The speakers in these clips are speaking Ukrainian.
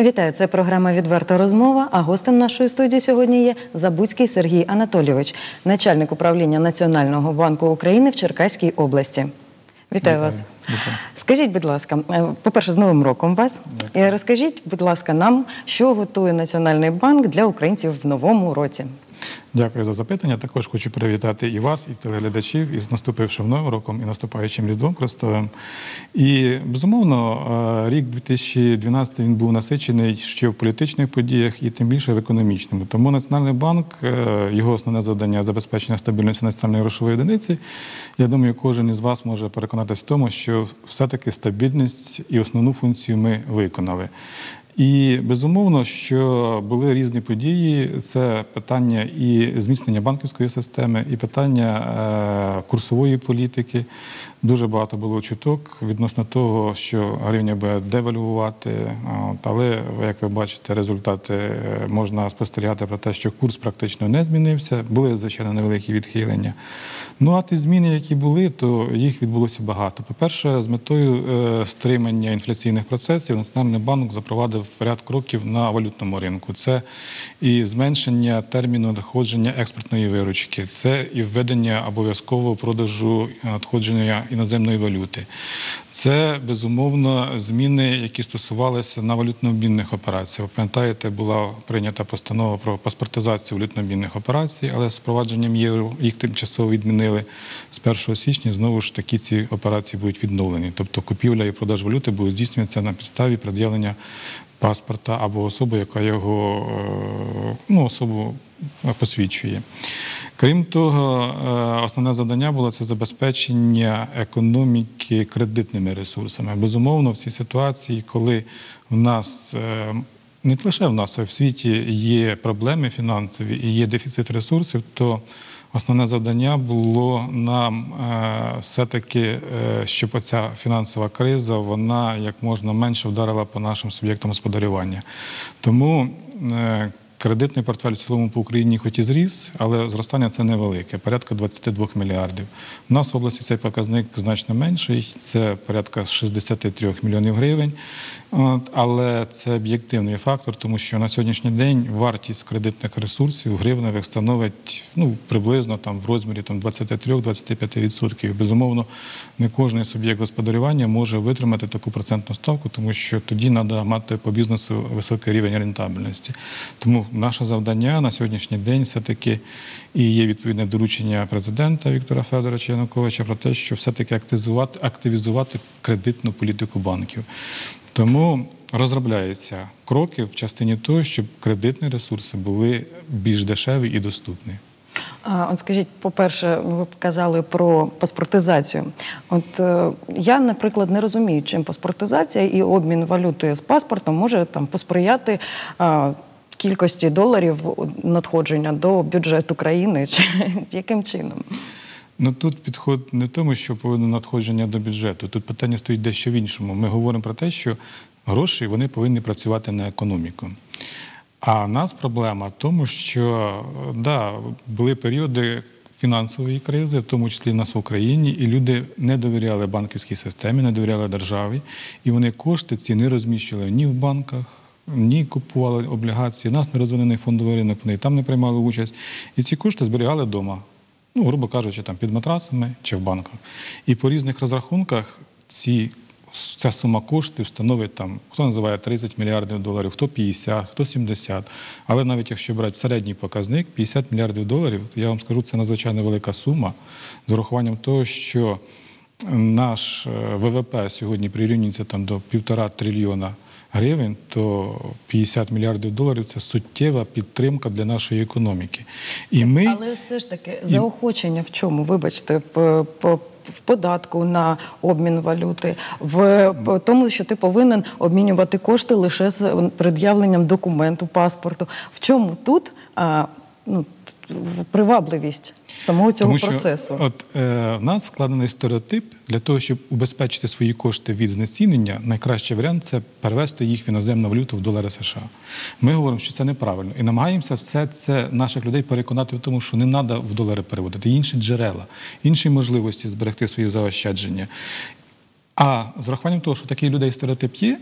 Вітаю, це програма Відверта розмова. А гостем нашої студії сьогодні є Забуцький Сергій Анатолійович, начальник управління Національного банку України в Черкаській області. Вітаю, Вітаю. вас. Вітаю. Скажіть, будь ласка, е, по-перше, з Новим роком вас. І розкажіть, будь ласка, нам, що готує Національний банк для українців в новому році. Дякую за запитання. Також хочу привітати і вас, і телеглядачів із наступившим новим роком і наступаючим різдвом Христовим. І безумовно, е, рік 2012 він був насичений ще в політичних подіях і тим більше в економічному. Тому Національний банк, е, його основне завдання забезпечення стабільності національної грошової одиниці. Я думаю, кожен із вас може переконатися в тому, що все-таки стабільність і основну функцію ми виконали. І безумовно, що були різні події. Це питання і зміцнення банківської системи, і питання е, курсової політики. Дуже багато було чуток відносно того, що гривня буде девальвувати. Але як ви бачите, результати е, можна спостерігати про те, що курс практично не змінився. Були звичайно невеликі відхилення. Ну а ті зміни, які були, то їх відбулося багато. По-перше, з метою е, стримання інфляційних процесів Національний банк запровадив ряд кроків на валютному ринку. Це і зменшення терміну надходження експортної виручки, це і введення обов'язкового продажу надходження іноземної валюти. Це безумовно зміни, які стосувалися на валютно-обмінних операціях. Ви пам'ятаєте, була прийнята постанова про паспортизацію валютно-обмінних операцій, але з впровадженням євро їх тимчасово відмінили з 1 січня. Знову ж таки ці операції будуть відновлені. Тобто купівля і продаж валюти будуть здійснюватися на підставі пред'явлення паспорта або особи, яка його е, ну, особу посвідчує. Крім того, е, основне завдання було це забезпечення економіки кредитними ресурсами. Безумовно, в цій ситуації, коли в нас е, не лише в нас, а в світі є проблеми фінансові і є дефіцит ресурсів, то Основне завдання було нам е, все-таки, е, щоб ця фінансова криза вона як можна менше вдарила по нашим суб'єктам господарювання. Тому е, Кредитний портфель в цілому по Україні хоч і зріс, але зростання це невелике, порядка 22 мільярдів. У нас в області цей показник значно менший, це порядка 63 мільйонів гривень. Але це об'єктивний фактор, тому що на сьогоднішній день вартість кредитних ресурсів гривневих становить ну, приблизно там, в розмірі там, 23-25%. Безумовно, не кожен суб'єкт господарювання може витримати таку процентну ставку, тому що тоді треба мати по бізнесу високий рівень рентабельності. Тому наше завдання на сьогоднішній день все-таки і є відповідне доручення президента Віктора Федоровича Януковича про те, що все-таки активізувати, активізувати кредитну політику банків. Тому розробляються кроки в частині того, щоб кредитні ресурси були більш дешеві і доступні. От скажіть, по-перше, ви казали про паспортизацію. От е, я, наприклад, не розумію, чим паспортизація і обмін валюти з паспортом може там посприяти. А, Кількості доларів надходження до бюджету країни, чи яким чином? Ну тут підход не в тому, що повинно надходження до бюджету. Тут питання стоїть дещо в іншому. Ми говоримо про те, що гроші вони повинні працювати на економіку. А в нас проблема в тому, що да, були періоди фінансової кризи, в тому числі в нас в Україні, і люди не довіряли банківській системі, не довіряли державі, і вони кошти ці не розміщували ні в банках. Ні, купували облігації, нас не розвинений фондовий ринок, вони там не приймали участь. І ці кошти зберігали вдома, ну, грубо кажучи, там під матрасами чи в банках. І по різних розрахунках ці, ця сума коштів становить там, хто називає 30 мільярдів доларів, хто 50, хто 70. Але навіть якщо брати середній показник 50 мільярдів доларів, я вам скажу, це надзвичайно велика сума з урахуванням того, що наш е, ВВП сьогодні прирівнюється там до півтора трильйона гривень, то 50 мільярдів доларів це суттєва підтримка для нашої економіки. І ми... Але все ж таки заохочення в чому? Вибачте, в, податку на обмін валюти, в тому, що ти повинен обмінювати кошти лише з пред'явленням документу, паспорту. В чому тут ну, привабливість? Самого цього Тому що, процесу от е, в нас складений стереотип для того, щоб убезпечити свої кошти від знецінення. Найкращий варіант це перевести їх в іноземну валюту в долари США. Ми говоримо, що це неправильно, і намагаємося все це наших людей переконати в тому, що не треба в долари переводити інші джерела, інші можливості зберегти свої заощадження. А з рахуванням того, що такий людей стереотип є.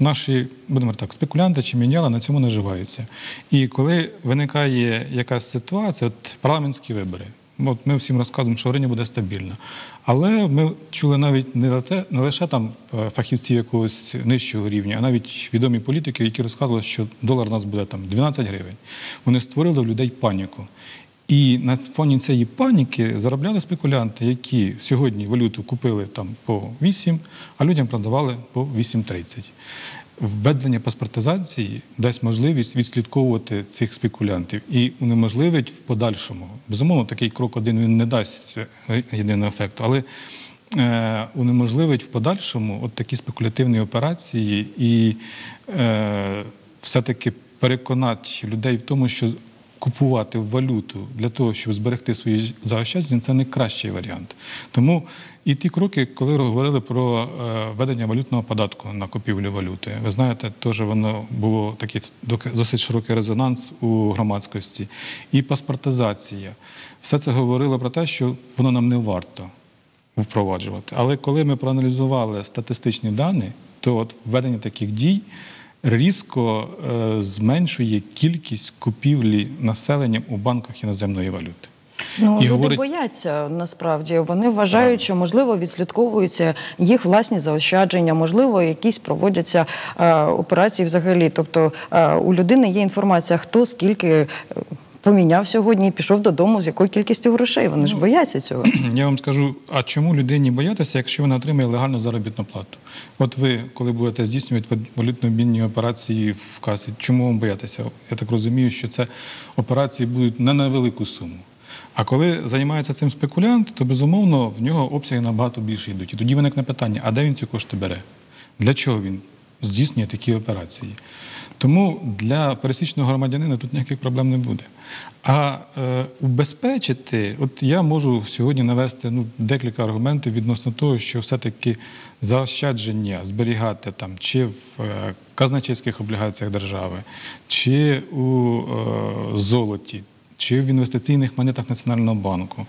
наші, будемо так, спекулянти чи міняли на цьому наживаються. І коли виникає якась ситуація, от парламентські вибори. От ми всім розказуємо, що Україна буде стабільна. Але ми чули навіть не, лите- не лише там е, фахівців якогось нижчого рівня, а навіть відомі політики, які розказували, що долар у нас буде там 12 гривень. Вони створили в людей паніку. І на фоні цієї паніки заробляли спекулянти, які сьогодні валюту купили там по 8, а людям продавали по 8,30. Введення паспортизації дасть можливість відслідковувати цих спекулянтів і унеможливить в подальшому. Безумовно, такий крок один він не дасть е, єдиного ефекту, але е, унеможливить в подальшому от такі спекулятивні операції і е, все-таки переконати людей в тому, що купувати валюту для того, щоб зберегти свої заощадження, це не кращий варіант. Тому і ті кроки, коли говорили про е, введення валютного податку на купівлю валюти, ви знаєте, теж воно було такий досить широкий резонанс у громадськості. І паспортизація. Все це говорило про те, що воно нам не варто впроваджувати. Але коли ми проаналізували статистичні дані, то от введення таких дій різко е, зменшує кількість купівлі населенням у банках іноземної валюти. Ну, І люди говорить- бояться насправді. Вони вважають, що можливо відслідковуються їх власні заощадження, можливо, якісь проводяться е, операції взагалі. Тобто е, у людини є інформація, хто скільки. Поміняв сьогодні і пішов додому з якою кількістю грошей. Вони ж Ну, бояться цього. Я вам скажу, а чому людині боятися, якщо вона отримає легальну заробітну плату? От ви, коли будете здійснювати валютно-обмінні операції в касі, чому вам боятися? Я так розумію, що це операції будуть не на велику суму. А коли займається цим спекулянт, то безумовно в нього обсяги набагато більше йдуть. І тоді виникне питання: а де він ці кошти бере? Для чого він здійснює такі операції? Тому для пересічного громадянина тут ніяких проблем не буде. А е, убезпечити, от я можу сьогодні навести ну, декілька аргументів відносно того, що все-таки заощадження зберігати там чи в е, казначейських облігаціях держави, чи у е, золоті, чи в інвестиційних монетах Національного банку,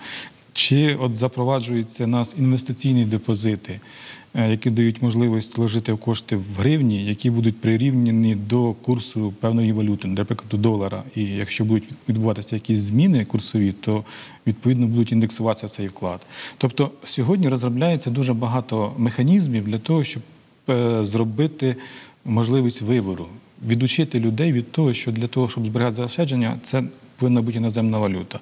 чи от запроваджуються нас інвестиційні депозити, е, які дають можливість вложити кошти в гривні, які будуть прирівняні до курсу певної валюти, наприклад, до долара. І якщо будуть відбуватися якісь зміни курсові, то відповідно будуть індексуватися цей вклад. Тобто сьогодні розробляється дуже багато механізмів для того, щоб е, зробити можливість вибору, відучити людей від того, що для того, щоб зберігати заощадження, це повинна бути іноземна валюта.